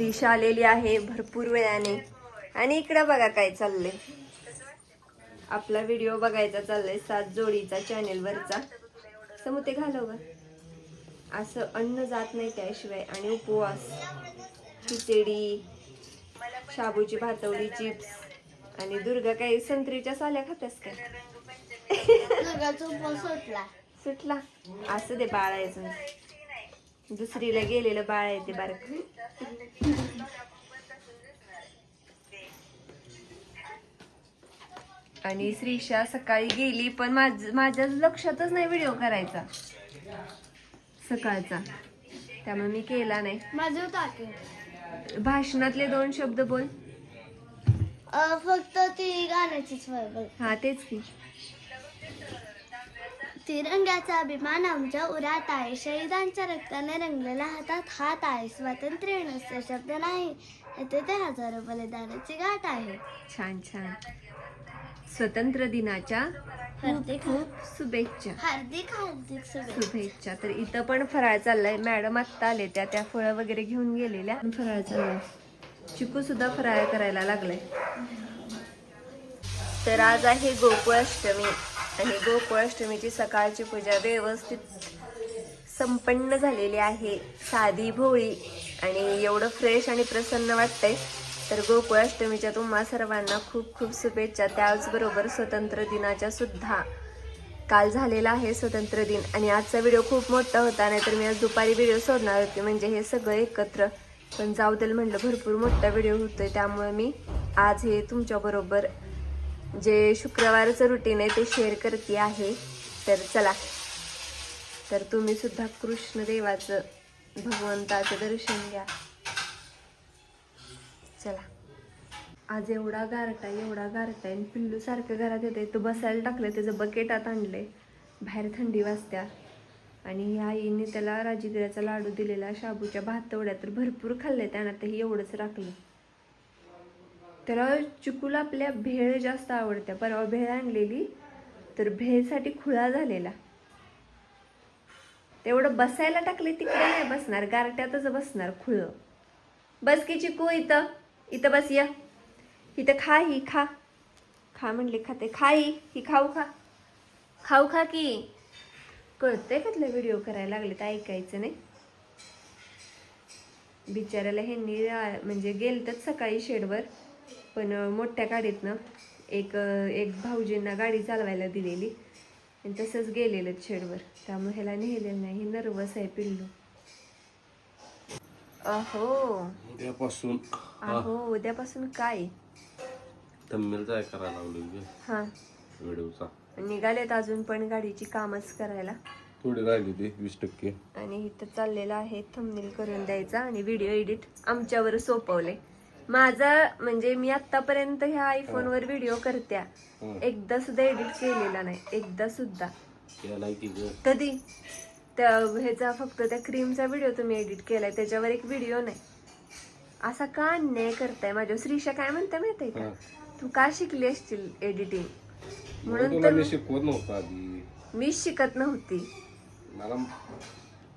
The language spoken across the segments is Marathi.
श्रीशा आलेली आहे भरपूर वेळाने. आणि इकडं बघा काय चाललंय. आपला व्हिडिओ बघायचा चाललाय सात जोडीचा चॅनेल वरचा. समोर ते घालव. ग असं अन्न जात नाही त्याशिवाय. आणि उपवास. खिचडी शाबूची भातवडी चिप्स. आणि दुर्गा काही संत्रीच्या साल्या खात्यास काय? सुटला. सुटला. असं दे बाळायचं दुसरीला गेलेलं बाळ आहे ते बारक. आणि श्रीषा सकाळी गेली पण माझ माझ्या लक्षातच नाही व्हिडिओ करायचा. सकाळचा. त्यामुळे मी केला नाही. माझं भाषणातले दोन शब्द बोल. फक्त ती गाण्याचीच बघ. हा तेच की. तिरंग्याचा अभिमान आमच्या उरात आहे. शहीदांच्या रक्ताने रंगलेल्या हातात हात आहे. स्वातंत्र्य नसते शब्द नाही. येथे ते हजारो बलिदानाची गाठ आहे. छान छान. स्वतंत्र दिनाच्या हार्दिक खूप शुभेच्छा. हार्दिक हार्दिक शुभेच्छा. शुभेच्छा. तर इथं पण फराळ चाललाय. मॅडम आत्ता आले. त्या त्या फळं वगैरे घेऊन गेलेल्या. फराळ चाललाय. चिकू सुद्धा फराळ करायला लागलाय. तर आज आहे गोकुळाष्टमी. आणि गोकुळाष्टमीची सकाळची पूजा व्यवस्थित संपन्न झालेली आहे. साधी भोळी आणि एवढं फ्रेश आणि प्रसन्न वाटतंय. तर गोकुळाष्टमीच्या तुम्हा सर्वांना खूप खूप शुभेच्छा. त्याचबरोबर स्वतंत्र दिनाच्या सुद्धा. काल झालेला आहे स्वतंत्र दिन आणि आजचा व्हिडिओ खूप मोठा होता. नाहीतर मी आज दुपारी व्हिडिओ सोडणार होते. म्हणजे हे सगळं एकत्र. पण जाऊ म्हणलं भरपूर मोठा व्हिडिओ होतोय. त्यामुळे मी आज हे तुमच्याबरोबर जे शुक्रवारचं रुटीन आहे ते शेअर करते आहे. तर चला. तर तुम्ही सुद्धा कृष्णदेवाचं भगवंताचं दर्शन घ्या. चला. आज एवढा गारटा एवढा गारटा आणि पिल्लू सारखं घरात येते तो बसायला टाकलं त्याचं बकेटात आणलंय. बाहेर थंडी वाजत्या. आणि ह्या आईने त्याला राजगिऱ्याचा लाडू दिलेला शाबूच्या भातवड्या तर भरपूर खाल्ले त्यानं. ते एवढंच राखलं. त्याला चिकूला आपल्या भेळ जास्त आवडत्या. परवा भेळ आणलेली तर भेळसाठी खुळा झालेला. तेवढं बसायला टाकले तिकडे नाही बसणार. गारट्यातच बसणार खुळ. बस की चिकू इथं. इथं बस या. इथं खा ही खा. खा म्हणले खाते. खा ही. ही खाऊ खा. खाऊ खा की. कळतंय का व्हिडिओ करायला लागले? तर ऐकायचं नाही. बिचाऱ्याला ह्यांनी म्हणजे म्हणजे गेलतच सकाळी शेडवर. पण मोठ्या गाडीतनं एक एक भाऊजींना गाडी चालवायला दिलेली. आणि तसंच गेलेलं शेडवर त्यामुळे ह्याला नेलेलं नाही. हे नर्वस आहे पिल्लू. अहो. उद्यापासून अहो उद्यापासून काय? थंबनेल काय करायला लावली हा. व्हिडिओचा. निघालेत अजून पण गाडीची कामच करायला. थोडी राहिली ती वीस टक्के. आणि इथं चाललेलं आहे थंबनेल करून द्यायचा आणि व्हिडिओ एडिट आमच्यावर सोपवले माझा म्हणजे मी आतापर्यंत ह्या आयफोनवर व्हिडिओ करत्या. एकदा सुद्धा एडिट केलेला नाही. एकदा सुद्धा. कधी? त्या ह्याचा फक्त त्या क्रीमचा व्हिडिओ तुम्ही एडिट केलाय. त्याच्यावर एक व्हिडिओ नाही. असा का अन्याय करताय माझ्या श्रीषा काय म्हणते माहितीये का. तू का शिकली असतील एडिटिंग म्हणून तर मी शिकवत नव्हतं आधी. मीच शिकत नव्हती. मला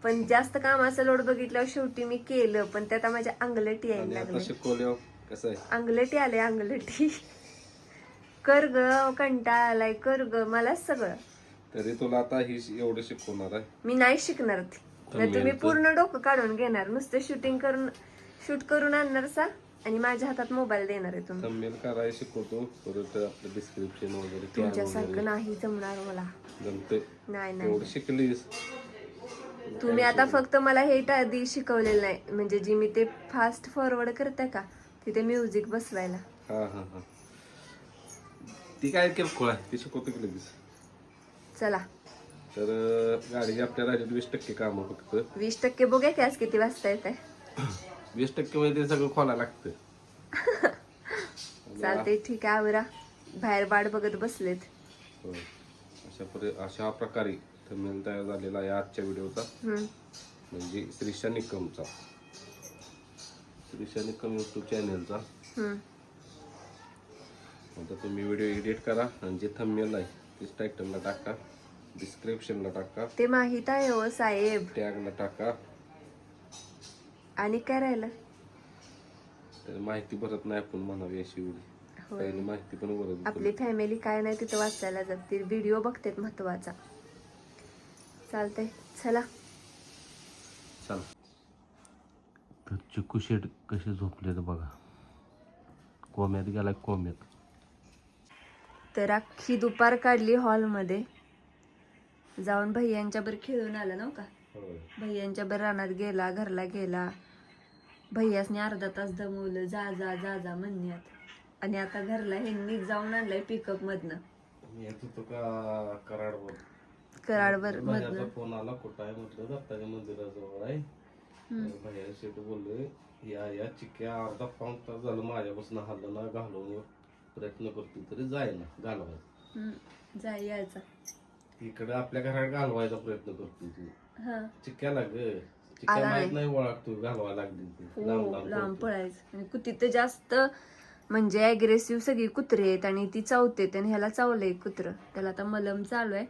पण जास्त कामाचा लोड बघितल्यावर शेवटी मी केलं पण त्यात माझ्या अंगलटी यायला लागले. आहे? अंगलटी आले अंगलटी. कर ग कंटाळा आलाय कर ग मलाच सगळं. तरी तुला आता ही एवढं शिकवणार आहे. मी नाही शिकणार ती. तुम्ही पूर्ण डोकं काढून घेणार. नुसतं शूटिंग करून शूट करून आणणार सा आणि माझ्या हातात मोबाईल देणार आहे तुम्ही. करायला शिकवतो. परत आपलं डिस्क्रिप्शन वगैरे तुमच्यासारखं नाही जमणार मला. जमते नाही नाही. शिकलीस. तुम्ही आता फक्त मला हे आधी शिकवलेलं नाही. म्हणजे जी मी ते फास्ट फॉरवर्ड करते का तिथे म्युझिक बसवायला. हा हा हा. ती काय किरकोळ आहे? ती शिकवतो की लगेच? चला. तर अं, गाडीची आपल्या राहिलेत वीस टक्के कामं फक्त. वीस टक्के बघूया की आज किती वाजता येत आहे वीस टक्के मध्ये ते सगळं खोला लागतं. चालते ठीक आहे आवरा. बाहेर वाट बघत बसलेत. हो. अशा परि अशा प्रकारे. थंबनेल तयार झालेला आहे आजच्या व्हिडिओचा. म्हणजे श्रीशा निकमचा. श्रीशा निकम यूट्यूब चॅनलचा. आता तुम्ही व्हिडिओ एडिट करा आणि जे थंबनेल आहे तेच टायटलला टाका डिस्क्रिप्शनला टाका ते माहीत आहे हो साहेब. टॅगला टाका. आणि काय राहिलं? तर माहिती भरत नाही आपण म्हणावी अशी एवढी. माहिती पण भरत आपली फॅमिली काय नाही तिथं वाचायला जाते. व्हिडिओ बघतेत महत्त्वाचा. चालतंय. चला. चला. तर चिकू शेट कसे झोपले बघा. कोम्यात गेला कोम्यात. तर अख्खी दुपार काढली हॉलमध्ये. जाऊन भैयांच्या बर खेळून आला नव्ह का? भैयांच्या बर रानात गेला घरला गेला. भैयासने अर्धा तास दमवलं जा जा जा जा म्हणण्यात. आणि आता घरला ह्यांनी जाऊन आणलंय पिकअप मधनं. मी येत होतो का कराडवर कराडवर माझ्याचा मधनं. फोन आला कुठं आहे म्हटलं दत्ताच्या मंदिराजवळ आहे. भैया शेट बोलले या या चिक्या अर्धा पाऊन तास झालं माझ्यापासून हल्लं ना घालवून प्रयत्न करतो तरी जायना घालवायचा. हम्म, जा यायचा. इकडे आपल्या घरात घालवायचा प्रयत्न करतो तू. हा. चिक्याला ग चिक्या माहीत नाही. ओळखतो घालवायला लागली लांब हो लांब पळायचं. तर जास्त म्हणजे अग्रेसिव्ह सगळी कुत्रे आहेत आणि ती चावते आणि ह्याला चावलंय कुत्र. त्याला आता मलम चालू आहे.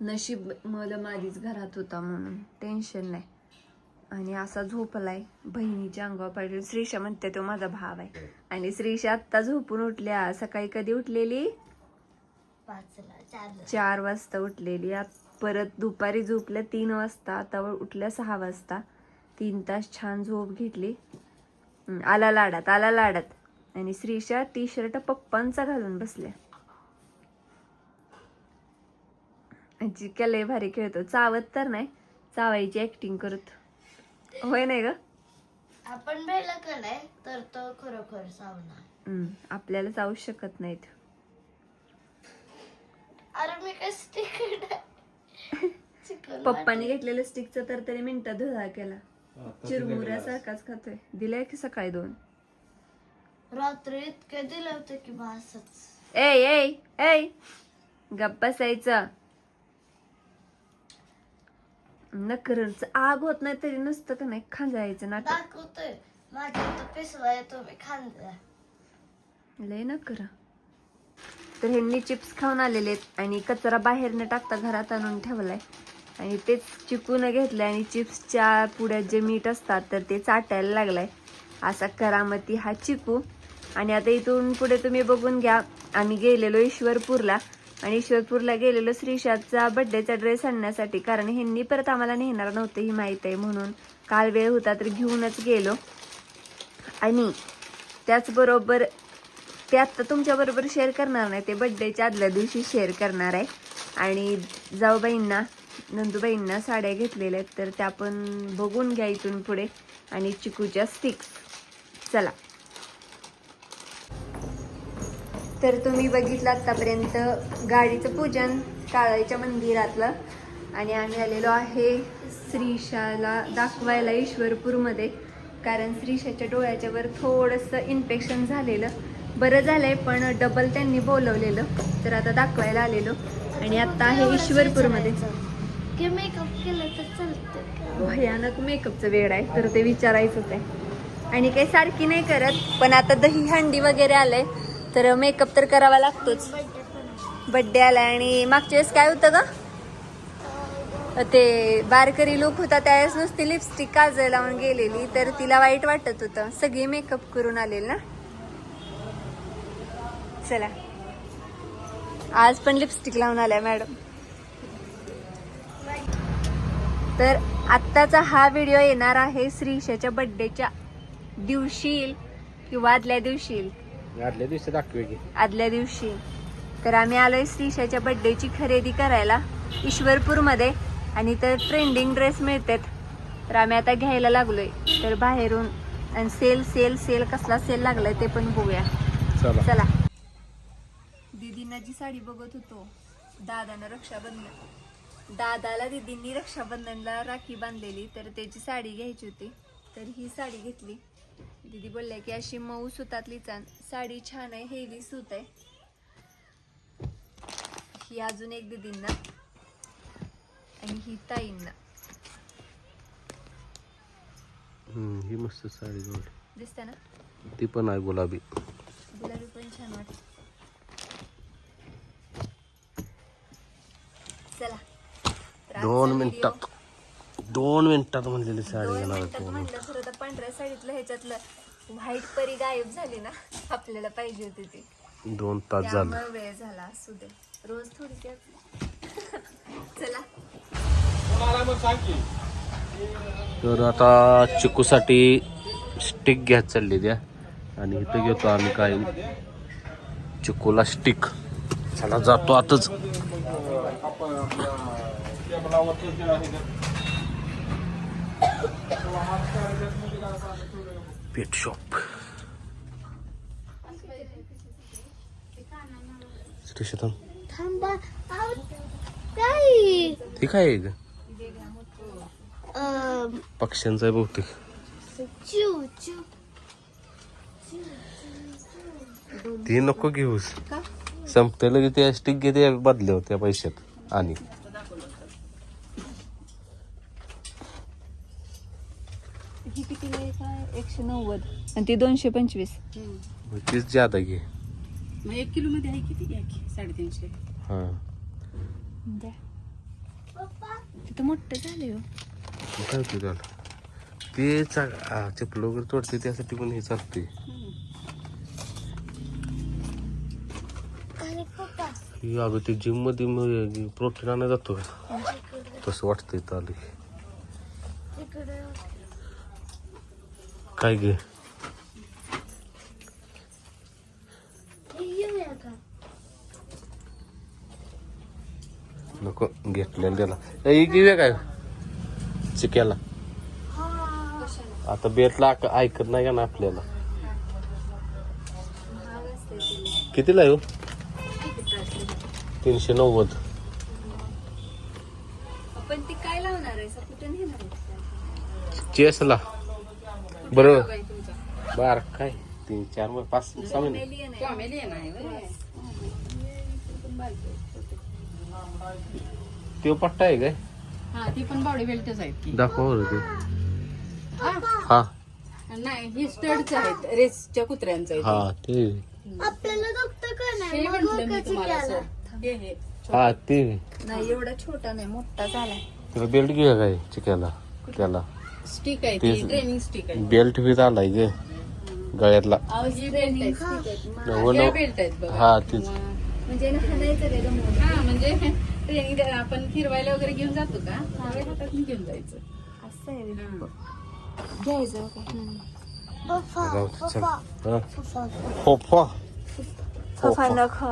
नशीब मलम आधीच घरात होता म्हणून. टेन्शन नाही. आणि असा झोपलाय. बहिणीच्या अंगावर पाहिजे श्रीषा म्हणते तो माझा भाव आहे. आणि श्रीषा आत्ता झोपून उठल्या. सकाळी कधी उठलेली? चार वाजता उठलेली. आत- परत दुपारी झोपल्या तीन वाजता. आता उठल्या सहा वाजता. तीन तास छान झोप घेतली. आला लाडात आला लाडात. आणि श्रीषा टी शर्ट पप्पांचा घालून बसल्या. चिक्या लय भारी खेळतो चावत तर नाही चावायची ऍक्टिंग करत. होय नाही ग? आपण भेटला का नाही तर तो खरोखर सावणार हम्म, आपल्याला चावू शकत नाहीत. अरे मी काय स्टिक चिकन पप्पाने घेतलेलं स्टिकचा तर त्याने मिनिटात धुळा केला. चिरमुऱ्यासारखाच खातोय. दिलाय की सकाळी दोन? रात्री इतके दिले होते की भासच ए ए ए गप्प बसायचं. नकरच. आग होत नाही तरी नसतं का नाही खांजायचं नाटक. दाखवतोय माझ्या पिसवा येतो मी खांदा लय नकर. तर ह्यांनी चिप्स खाऊन आलेले आहेत आणि कचरा बाहेर न टाकता घरात आणून ठेवलाय. आणि तेच चिकून घेतलंय आणि चिप्सच्या पुढ्यात जे मीठ असतात तर ते चाटायला लागलाय. असा करामती हा चिकू. आणि आता इथून पुढे तुम्ही बघून घ्या. आम्ही गेलेलो ईश्वरपूरला. आणि ईश्वरपूरला गेलेलो श्रीशाचा बड्डेचा ड्रेस आणण्यासाठी कारण ह्यांनी परत आम्हाला नेणार नव्हतं ही माहीत आहे म्हणून. काल वेळ होता तर घेऊनच गेलो. आणि त्याचबरोबर ते आत्ता तुमच्याबरोबर शेअर करणार नाही ते बड्डेच्या आदल्या दिवशी शेअर करणार आहे. आणि जाऊबाईंना नंदूबाईंना साड्या घेतलेल्या आहेत तर त्या पण बघून घ्या इथून पुढे. आणि चिकूच्या स्टिक्स चला. तर तुम्ही बघितलं आतापर्यंत गाडीचं पूजन काळाच्या मंदिरातलं. आणि आम्ही आलेलो आहे श्रीशाला दाखवायला ईश्वरपूरमध्ये. कारण श्रीशाच्या डोळ्याच्या वर थोडंसं इन्फेक्शन झालेलं. बरं झालंय पण डबल त्यांनी बोलवलेलं. तर आता दाखवायला आलेलो. आणि आता आहे ईश्वरपूरमध्ये. की मेकअप केलं तर चालतं भयानक मेकअपचं वेळ आहे. तर ते विचारायचंच आहे. आणि काही सारखी नाही करत पण आता दही हंडी वगैरे आलंय. तर मेकअप तर करावा लागतोच. बड्डे आला आणि मागच्या वेळेस काय होतं का ते बारकरी लुक होता त्यावेळेस नुसती लिपस्टिक काजळ लावून गेलेली तर तिला वाईट वाटत होतं. सगळी मेकअप करून आलेली ना? चला. आज पण लिपस्टिक लावून आल्या मॅडम तर आत्ताचा हा व्हिडिओ येणार आहे श्रीशाच्या बड्डेच्या दिवशी येईल किंवा आदल्या दिवशी येईल. आदल्या दिवशी दाखवे की. आदल्या दिवशी. तर आम्ही आलोय श्रीशाच्या बड्डेची खरेदी करायला ईश्वरपूरमध्ये. आणि तर ट्रेंडिंग ड्रेस मिळतात. तर आम्ही आता घ्यायला लागलोय. तर बाहेरून आणि सेल सेल सेल कसला सेल लागलाय ते पण बघूया. चला. चला. दीदींना जी साडी बघत होतो दादानं रक्षाबंधन. दादाला दीदींनी रक्षाबंधनला राखी बांधलेली तर त्याची साडी घ्यायची होती. तर ही साडी घेतली. दीदी बोलल्या की अशी मऊ सुतातली चान. साडी छान आहे हेवी सूत आहे. ही अजून एक दीदींना आणि ही ताईंना. ही मस्त साडी दिसते ना? ती पण आहे गुलाबी. गुलाबी पण छान वाटत. चला. दोन मिनिटात दोन मिनिटात म्हणलेली साडी दोन पांढऱ्या साडीतलं ह्याच्यातलं व्हाईट परी गायब झाली ना आपल्याला पाहिजे होती ती. दोन तास झालं. त्यामुळे वेळ झाला असू दे. रोज थोडी चला. तर आता चिकूसाठी स्टिक घ्यायला चालली द्या आणि इथं घेतो आम्ही काय चिकूला स्टिक. चला जातो आताच. पेट शॉप श्रीशतम ताई ठीक आहे अं, पक्ष्यांचा आहे बहुतेक ती नको घेऊस संपते लगे ते स्टिक घेते बदले होत्या पैशात आणि ही कितीला आहे? काय एकशे नव्वद. आणि ती दोनशे पंचवीस. मग तीच ज्यादा घे. मग एक किलो मध्ये आहे किती? घ्या की साडेतीनशे. हा. द्या. तिथं मोठं झाले हो. मग काय ते चा चपल वगैरे तोडते त्यासाठी पण हे चालते आणि ही अगं ते जिममध्ये प्रोटीन आणायला जातो का तसं वाटतंय चालू इकडे काय का नको घेतलेलं त्याला. ए, घेऊया काय? चिक्याला. आता बेटला ऐकत नाही का ना आपल्याला? कितीला आहे हो? तीनशे नव्वद. पण ती काय लावणार आहे? कुठे नेणार आहे? चेसला. बरं. बार काय? तीन चार मग पाच सहा महिने. तो पट्टा आहे काय? हा ती पण बेल्टच आहेत की दाखवा बरं ते. हा. नाही ही स्टडच आहेत. रेसच्या कुत्र्यांचं आहे हा ते. आपल्याला दुखतं का ते नाही मग म्हटलं मी डोक्याची तुम्हाला केला. सर हे हे. हा ते. नाही एवढा छोटा नाही मोठा झालाय. त्याला बेल्ट घेऊया काय? चिक्याला. त्याला. स्टिक आहे तेच. ती ट्रेनिंग स्टिक आहे बेल्ट बी आलाय ग गळ्यातला अहो, ही बेल्ट आहे. हो ह्या ना. बेल्ट आहेत बघा हा तेच म्हणजे ना हाणायचं गमवून हा म्हणजे ट्रेनिंग आपण फिरवायला वगैरे घेऊन जातो का त्यावेळी हातात घेऊन जायचं असं आहे. हा. घ्यायचं का पप्पा राहू दे, चल. पप्पा हा. पप्पा फोफा फफा नख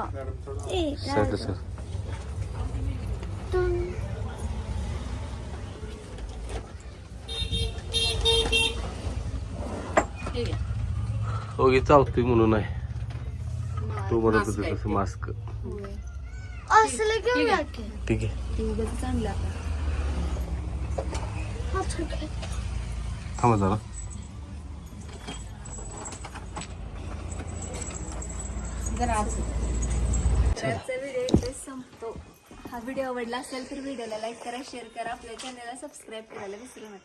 ए सर सर तुम हे घ्या. ओके चावतोय म्हणून आहे. तू म्हणत होती तसं. मास्क असलं घेऊया की ठीक आहे. ती उगाच हा. थांबा जरा. जरा असं. आजचा व्हिडिओ इथेच संपतो. हा व्हिडिओ आवडला असेल तर व्हिडिओला लाईक करा शेअर करा. आपल्या चॅनलला सबस्क्राईब करायला विसरू नका.